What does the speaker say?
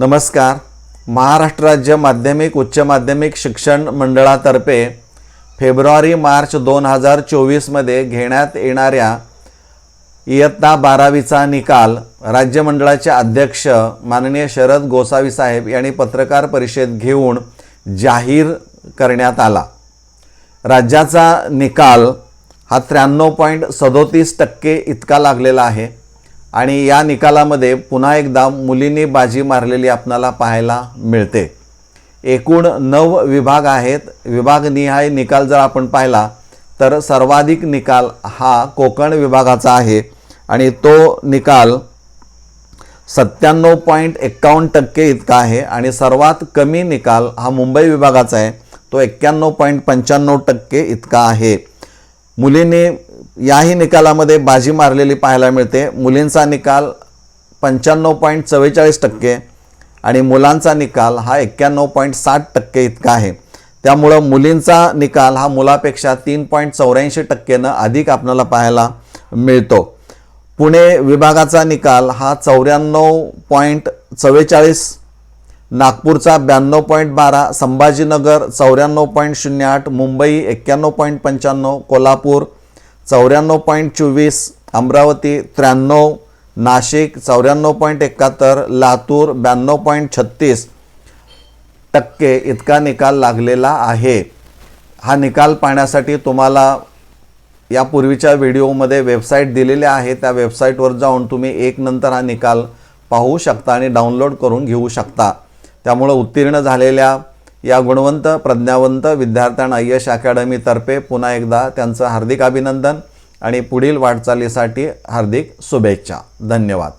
नमस्कार. महाराष्ट्र राज्य माध्यमिक उच्च माध्यमिक शिक्षण मंडळातर्फे फेब्रुवारी मार्च दोन हजार चोवीसमध्ये घेण्यात येणाऱ्या इयत्ता बारावीचा निकाल राज्य मंडळाचे अध्यक्ष माननीय शरद गोसावी साहेब यांनी पत्रकार परिषद घेऊन जाहीर करण्यात आला. राज्याचा निकाल हा त्र्याण्णव पॉईंट सदोतीस टक्के इतका लागलेला आहे. आणि या निकालामध्ये पुन्हा एकदा मुलींनी बाजी मारलेली आपणाला पाहायला मिळते. एकूण नऊ विभाग आहेत. विभागनिहाय निकाल जर आपण पाहिला तर सर्वाधिक निकाल हा कोकण विभागाचा आहे आणि तो निकाल सत्त्याण्णव पॉईंट एक्कावन्न टक्के इतका आहे आणि सर्वात कमी निकाल हा मुंबई विभागाचा आहे. तो एक्क्याण्णव पॉईंट पंच्याण्णव टक्के इतका आहे. मुलींनी याही निकालामध्ये बाजी मारलेली पाहायला मिळते. मुलींचा निकाल पंच्याण्णव पॉईंट चव्वेचाळीस टक्के आणि मुलांचा निकाल हा एक्क्याण्णव पॉईंट साठ टक्के इतका आहे. त्यामुळं मुलींचा निकाल हा मुलापेक्षा तीन पॉईंट चौऱ्याऐंशी टक्केनं अधिक आपल्याला पाहायला मिळतो. पुणे विभागाचा निकाल हा चौऱ्याण्णव पॉईंट चव्वेचाळीस नागपूरचा ब्याण्णव पॉईंट बारा संभाजीनगर चौऱ्याण्णव पॉईंट शून्य आठ मुंबई एक्क्याण्णव पॉईंट पंच्याण्णव कोल्हापूर चौऱ्याण्णव पॉईंट चोवीस अमरावती त्र्याण्णव नाशिक चौऱ्याण्णव पॉईंट एकाहत्तर लातूर ब्याण्णव पॉईंट छत्तीस टक्के इतका निकाल लागलेला आहे. हा निकाल पाहण्यासाठी तुम्हाला यापूर्वीच्या व्हिडिओमध्ये वेबसाईट दिलेल्या आहे. त्या वेबसाईटवर जाऊन तुम्ही एक नंतर हा निकाल पाहू शकता आणि डाउनलोड करून घेऊ शकता. त्यामुळं उत्तीर्ण झालेल्या या गुणवंत प्रज्ञावंत विद्यार्थ्यांना यश अकॅडमीतर्फे पुन्हा एकदा त्यांचं हार्दिक अभिनंदन आणि पुढील वाटचालीसाठी हार्दिक शुभेच्छा. धन्यवाद.